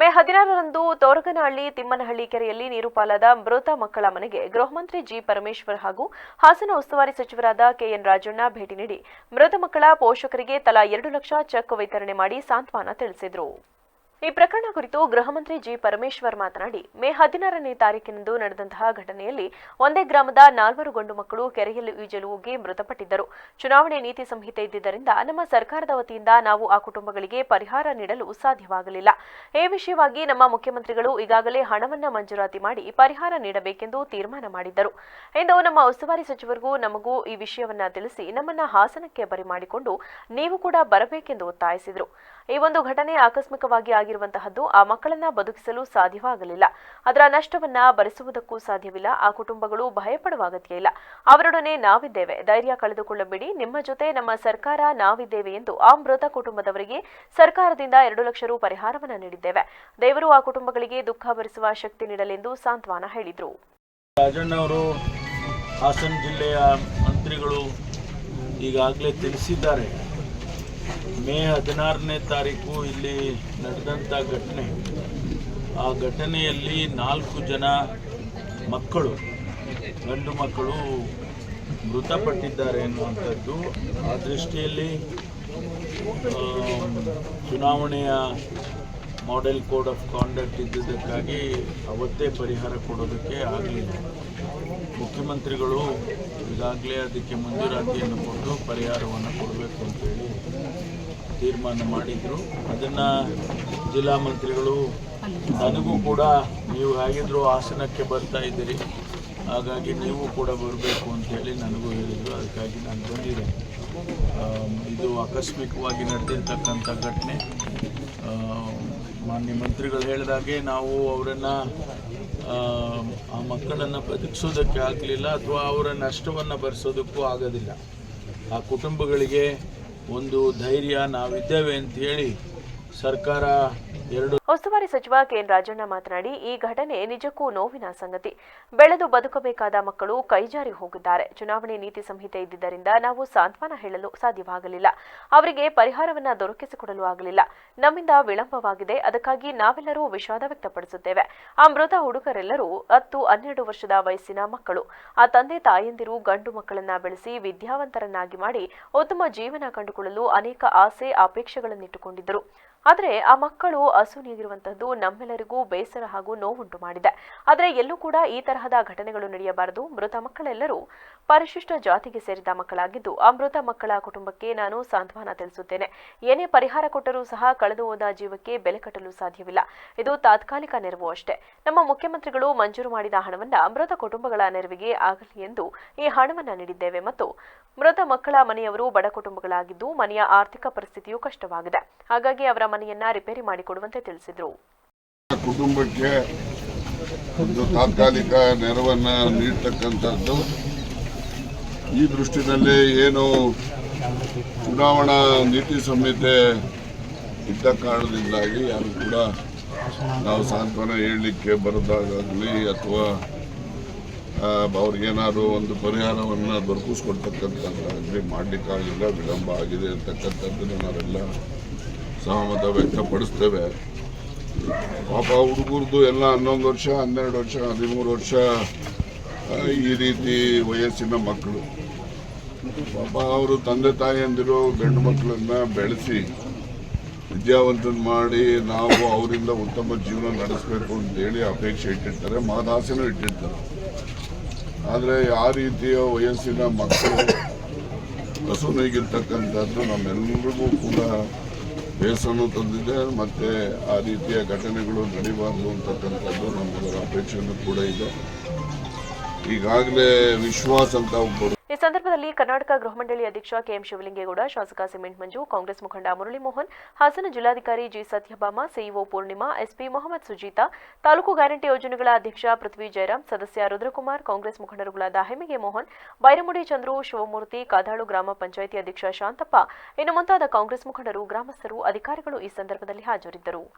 ಮೇ ಹದಿನಾರರಂದು ತೋರಗನಹಳ್ಳಿ, ತಿಮ್ಮನಹಳ್ಳಿ ಕೆರೆಯಲ್ಲಿ ನೀರು ಪಾಲಾದ ಮೃತ ಮಕ್ಕಳ ಮನೆಗೆ ಗೃಹ ಮಂತ್ರಿ ಜಿ ಪರಮೇಶ್ವರ್ ಹಾಗೂ ಹಾಸನ ಉಸ್ತುವಾರಿ ಸಚಿವರಾದ ಕೆಎನ್ ರಾಜಣ್ಣ ಭೇಟಿ ನೀಡಿ ಮೃತ ಮಕ್ಕಳ ಪೋಷಕರಿಗೆ ತಲಾ ಎರಡು ಲಕ್ಷ ಚೆಕ್ ವಿತರಣೆ ಮಾಡಿ ಸಾಂತ್ವನ ತಿಳಿಸಿದರು. ಈ ಪ್ರಕರಣ ಕುರಿತು ಗೃಹ ಮಂತ್ರಿ ಜಿ ಪರಮೇಶ್ವರ್ ಮಾತನಾಡಿ, ಮೇ ಹದಿನಾರನೇ ತಾರೀಕಿನಂದು ನಡೆದಂತಹ ಘಟನೆಯಲ್ಲಿ ಒಂದೇ ಗ್ರಾಮದ ನಾಲ್ವರು ಗಂಡು ಮಕ್ಕಳು ಕೆರೆಯಲ್ಲಿ ಈಜಲು ಹೋಗಿ ಮೃತಪಟ್ಟಿದ್ದರು. ಚುನಾವಣೆ ನೀತಿ ಸಂಹಿತೆ ಇದ್ದಿದ್ದರಿಂದ ನಮ್ಮ ಸರ್ಕಾರದ ವತಿಯಿಂದ ನಾವು ಆ ಕುಟುಂಬಗಳಿಗೆ ಪರಿಹಾರ ನೀಡಲು ಸಾಧ್ಯವಾಗಲಿಲ್ಲ. ಈ ವಿಷಯವಾಗಿ ನಮ್ಮ ಮುಖ್ಯಮಂತ್ರಿಗಳು ಈಗಾಗಲೇ ಹಣವನ್ನ ಮಂಜೂರಾತಿ ಮಾಡಿ ಪರಿಹಾರ ನೀಡಬೇಕೆಂದು ತೀರ್ಮಾನ ಮಾಡಿದ್ದರು. ಇಂದು ನಮ್ಮ ಉಸ್ತುವಾರಿ ಸಚಿವರಿಗೂ ನಮಗೂ ಈ ವಿಷಯವನ್ನ ತಿಳಿಸಿ ನಮ್ಮನ್ನ ಹಾಸನಕ್ಕೆ ಬರಿ ಮಾಡಿಕೊಂಡು ನೀವು ಕೂಡ ಬರಬೇಕೆಂದು ಒತ್ತಾಯಿಸಿದರು. ಈ ಒಂದು ಘಟನೆ ಆಕಸ್ಮಿಕವಾಗಿ ಆಗಿರುವಂತಹದ್ದು ಆ ಮಕ್ಕಳನ್ನ ಬದುಕಿಸಲು ಸಾಧ್ಯವಾಗಲಿಲ್ಲ. ಅದರ ನಷ್ಟವನ್ನ ಭರಿಸುವುದಕ್ಕೂ ಸಾಧ್ಯವಿಲ್ಲ. ಆ ಕುಟುಂಬಗಳು ಭಯಪಡುವ ಅಗತ್ಯ ಇಲ್ಲ. ಅವರೊಡನೆ ನಾವಿದ್ದೇವೆ. ಧೈರ್ಯ ಕಳೆದುಕೊಳ್ಳಬೇಡಿ. ನಿಮ್ಮ ಜೊತೆ ನಮ್ಮ ಸರ್ಕಾರ ನಾವಿದ್ದೇವೆ ಎಂದು ಆ ಮೃತ ಕುಟುಂಬದವರಿಗೆ ಸರ್ಕಾರದಿಂದ ಎರಡು ಲಕ್ಷ ರು ಪರಿಹಾರವನ್ನ ನೀಡಿದ್ದೇವೆ. ದೇವರು ಆ ಕುಟುಂಬಗಳಿಗೆ ದುಃಖ ಭರಿಸುವ ಶಕ್ತಿ ನೀಡಲೆಂದು ಸಾಂತ್ವನ ಹೇಳಿದರು. ರಾಜಣ್ಣವರು ಹಾಸನ ಜಿಲ್ಲೆಯ ಮಂತ್ರಿಗಳು ಈಗಾಗಲೇ ತಿಳಿಸಿದ್ದಾರೆ. ಮೇ ಹದಿನಾರನೇ ತಾರೀಕು ಇಲ್ಲಿ ನಡೆದಂಥ ಘಟನೆ. ಆ ಘಟನೆಯಲ್ಲಿ ನಾಲ್ಕು ಜನ ಮಕ್ಕಳು, ಗಂಡು ಮಕ್ಕಳು ಮೃತಪಟ್ಟಿದ್ದಾರೆ ಎನ್ನುವಂಥದ್ದು. ಆ ದೃಷ್ಟಿಯಲ್ಲಿ ಚುನಾವಣೆಯ ಮಾಡೆಲ್ ಕೋಡ್ ಆಫ್ ಕಾಂಡಕ್ಟ್ ಇದ್ದಿದ್ದಕ್ಕಾಗಿ ಅವತ್ತೇ ಪರಿಹಾರ ಕೊಡೋದಕ್ಕೆ ಆಗಲಿಲ್ಲ. ಮುಖ್ಯಮಂತ್ರಿಗಳು ಈಗಾಗಲೇ ಅದಕ್ಕೆ ಮಂಜೂರಾತಿಯನ್ನು ಕೊಟ್ಟು ಪರಿಹಾರವನ್ನು ಕೊಡಬೇಕು ಅಂತೇಳಿ ತೀರ್ಮಾನ ಮಾಡಿದರು. ಅದನ್ನು ಜಿಲ್ಲಾ ಮಂತ್ರಿಗಳು ನನಗೂ ಕೂಡ ನೀವು ಹೇಗಿದ್ರು ಹಾಸನಕ್ಕೆ ಬರ್ತಾ ಇದ್ದೀರಿ. ಹಾಗಾಗಿ ನೀವು ಕೂಡ ಬರಬೇಕು ಅಂತೇಳಿ ನನಗೂ ಹೇಳಿದರು. ಅದಕ್ಕಾಗಿ ನಾನು ಬಂದಿದ್ದೆ ಆಮ್, ಇದು ಆಕಸ್ಮಿಕವಾಗಿ ನಡೆದಿರ್ತಕ್ಕಂಥ ಘಟನೆ. ಮಾನ್ಯ ಮಂತ್ರಿಗಳು ಹೇಳಿದಾಗೆ ನಾವು ಅವರನ್ನು ಆ ಮಕ್ಕಳನ್ನು ಬದುಕಿಸೋದಕ್ಕೆ ಆಗಲಿಲ್ಲ ಅಥವಾ ಅವರ ನಷ್ಟವನ್ನು ಭರಿಸೋದಕ್ಕೂ ಆಗೋದಿಲ್ಲ. ಆ ಕುಟುಂಬಗಳಿಗೆ ಒಂದು ಧೈರ್ಯ ನಾವಿದ್ದೇವೆ ಅಂತ ಹೇಳಿ ಸರ್ಕಾರ ಉಸ್ತುವಾರಿ ಸಚಿವ ಕೆಎನ್ ರಾಜಣ್ಣ ಮಾತನಾಡಿ, ಈ ಘಟನೆ ನಿಜಕ್ಕೂ ನೋವಿನ ಸಂಗತಿ. ಬೆಳೆದು ಬದುಕಬೇಕಾದ ಮಕ್ಕಳು ಕೈಜಾರಿ ಹೋಗಿದ್ದಾರೆ. ಚುನಾವಣೆ ನೀತಿ ಸಂಹಿತೆ ಇದ್ದಿದ್ದರಿಂದ ನಾವು ಸಾಂತ್ವನ ಹೇಳಲು ಸಾಧ್ಯವಾಗಲಿಲ್ಲ. ಅವರಿಗೆ ಪರಿಹಾರವನ್ನ ದೊರಕಿಸಿಕೊಡಲು ಆಗಲಿಲ್ಲ. ನಮ್ಮಿಂದ ವಿಳಂಬವಾಗಿದೆ. ಅದಕ್ಕಾಗಿ ನಾವೆಲ್ಲರೂ ವಿಷಾದ ವ್ಯಕ್ತಪಡಿಸುತ್ತೇವೆ. ಆ ಮೃತ ಹುಡುಗರೆಲ್ಲರೂ ಹತ್ತು, ಹನ್ನೆರಡು ವರ್ಷದ ವಯಸ್ಸಿನ ಮಕ್ಕಳು. ಆ ತಂದೆ ತಾಯಂದಿರು ಗಂಡು ಮಕ್ಕಳನ್ನ ಬೆಳೆಸಿ ವಿದ್ಯಾವಂತರನ್ನಾಗಿ ಮಾಡಿ ಉತ್ತಮ ಜೀವನ ಕಂಡುಕೊಳ್ಳಲು ಅನೇಕ ಆಸೆ, ಅಪೇಕ್ಷೆಗಳನ್ನಿಟ್ಟುಕೊಂಡಿದ್ದರು. ಆದರೆ ಆ ಮಕ್ಕಳು ಹಸು ನಮ್ಮೆಲ್ಲರಿಗೂ ಬೇಸರ ಹಾಗೂ ನೋವುಂಟು ಮಾಡಿದೆ. ಆದರೆ ಎಲ್ಲೂ ಕೂಡ ಈ ತರಹದ ಘಟನೆಗಳು ನಡೆಯಬಾರದು. ಮೃತ ಮಕ್ಕಳೆಲ್ಲರೂ ಪರಿಶಿಷ್ಟ ಜಾತಿಗೆ ಸೇರಿದ ಮಕ್ಕಳಾಗಿದ್ದು, ಆ ಮೃತ ಮಕ್ಕಳ ಕುಟುಂಬಕ್ಕೆ ನಾನು ಸಾಂತ್ವನ ತಿಳಿಸುತ್ತೇನೆ. ಏನೇ ಪರಿಹಾರ ಕೊಟ್ಟರೂ ಸಹ ಕಳೆದು ಹೋದ ಜೀವಕ್ಕೆ ಬೆಲೆ ಕಟ್ಟಲು ಸಾಧ್ಯವಿಲ್ಲ. ಇದು ತಾತ್ಕಾಲಿಕ ನೆರವು ಅಷ್ಟೇ. ನಮ್ಮ ಮುಖ್ಯಮಂತ್ರಿಗಳು ಮಂಜೂರು ಮಾಡಿದ ಹಣವನ್ನ ಮೃತ ಕುಟುಂಬಗಳ ನೆರವಿಗೆ ಆಗಲಿ ಎಂದು ಈ ಹಣವನ್ನ ನೀಡಿದ್ದೇವೆ ಮತ್ತು ಮೃತ ಮಕ್ಕಳ ಮನೆಯವರು ಬಡ ಕುಟುಂಬಗಳಾಗಿದ್ದು ಮನೆಯ ಆರ್ಥಿಕ ಪರಿಸ್ಥಿತಿಯು ಕಷ್ಟವಾಗಿದೆ. ಹಾಗಾಗಿ ಅವರ ಮನೆಯನ್ನ ರಿಪೇರಿ ಮಾಡಿಕೊಡುವಂತೆ ತಿಳಿಸಿದರು. ಕುಟುಂಬಕ್ಕೆ ಒಂದು ತಾತ್ಕಾಲಿಕ ನೆರವನ್ನು ನೀಡ್ತಕ್ಕಂಥದ್ದು, ಈ ದೃಷ್ಟಿನಲ್ಲಿ ಏನು ಚುನಾವಣಾ ನೀತಿ ಸಂಹಿತೆ ಇದ್ದ ಕಾರಣದಿಂದಾಗಿ ಯಾರು ಕೂಡ ನಾವು ಸಾಂತ್ವನ ಹೇಳಲಿಕ್ಕೆ ಬರೋದಾಗಲಿ ಅಥವಾ ಅವ್ರಿಗೇನಾದ್ರೂ ಒಂದು ಪರಿಹಾರವನ್ನು ದೊರಕಿಸ್ಕೊಡ್ತಕ್ಕಂಥದ್ದಾಗಲಿ ಮಾಡಲಿಕ್ಕಾಗಿಲ್ಲ, ವಿಳಂಬ ಆಗಿದೆ ಅಂತಕ್ಕಂಥದ್ದನ್ನು ನಾವೆಲ್ಲ ಸಹಮತ ವ್ಯಕ್ತಪಡಿಸ್ತೇವೆ. ಪಾಪ ಹುಡುಗರದು ಎಲ್ಲ ಹನ್ನೊಂದು ವರ್ಷ, ಹನ್ನೆರಡು ವರ್ಷ, ಹದಿಮೂರು ವರ್ಷ ಈ ರೀತಿ ವಯಸ್ಸಿನ ಮಕ್ಕಳು. ಪಾಪ ಅವರು ತಂದೆ ತಾಯಿಯಂದಿರು ಗಂಡು ಮಕ್ಕಳನ್ನ ಬೆಳೆಸಿ ವಿದ್ಯಾವಂತನ ಮಾಡಿ ನಾವು ಅವರಿಂದ ಉತ್ತಮ ಜೀವನ ನಡೆಸಬೇಕು ಅಂತೇಳಿ ಅಪೇಕ್ಷೆ ಇಟ್ಟಿರ್ತಾರೆ ಮಹದಾಸೆನೂ ಇಟ್ಟಿರ್ತಾರೆ. ಆದರೆ ಯಾವ ರೀತಿಯ ವಯಸ್ಸಿನ ಮಕ್ಕಳು ಹಸುನಿಗಿರ್ತಕ್ಕಂಥದ್ದು ನಮ್ಮೆಲ್ಲರಿಗೂ ಕೂಡ ಬೇಸರನು ತಂದಿದೆ, ಮತ್ತು ಆ ರೀತಿಯ ಘಟನೆಗಳು ನಡೀಬಾರ್ದು ಅಂತಕ್ಕಂಥದ್ದು ನಮ್ಮದರ ಅಪೇಕ್ಷೆಯೂ ಕೂಡ ಇದೆ. ಈಗಾಗಲೇ ವಿಶ್ವಾಸ್ ಅಂತ ಒಬ್ಬರು ಸಂದರ್ಭದಲ್ಲಿ ಕರ್ನಾಟಕ ಗೃಹ ಮಂಡಳಿ ಅಧ್ಯಕ್ಷ ಕೆಎಂ ಶಿವಲಿಂಗೇಗೌಡ, ಶಾಸಕ ಸಿಮೆಂಟ್ ಮಂಜು, ಕಾಂಗ್ರೆಸ್ ಮುಖಂಡ ಮುರಳಿ ಮೋಹನ್ ಹಾಸನ ಜಿಲ್ಲಾಧಿಕಾರಿ G Satyabhama, CEO Poornima, SP Mohammed Sujeetha, taluk guarantee ಯೋಜನೆಗಳ ಅಧ್ಯಕ್ಷ ಪೃಥ್ವಿ ಜಯರಾಮ್, ಸದಸ್ಯ ರುದ್ರಕುಮಾರ್, ಕಾಂಗ್ರೆಸ್ ಮುಖಂಡರುಗಳಾದ ಹೆಮಿಗೆ ಮೋಹನ್, ಬೈರಮುಡಿ ಚಂದ್ರು, ಶಿವಮೂರ್ತಿ, ಕಾದಾಳು ಗ್ರಾಮ ಪಂಚಾಯಿತಿ ಅಧ್ಯಕ್ಷ ಶಾಂತಪ್ಪ, ಇನ್ನು ಮುಂತಾದ ಕಾಂಗ್ರೆಸ್ ಮುಖಂಡರು, ಗ್ರಾಮಸ್ಥರು, ಅಧಿಕಾರಿಗಳು ಈ ಸಂದರ್ಭದಲ್ಲಿ ಹಾಜರಿದ್ದರು.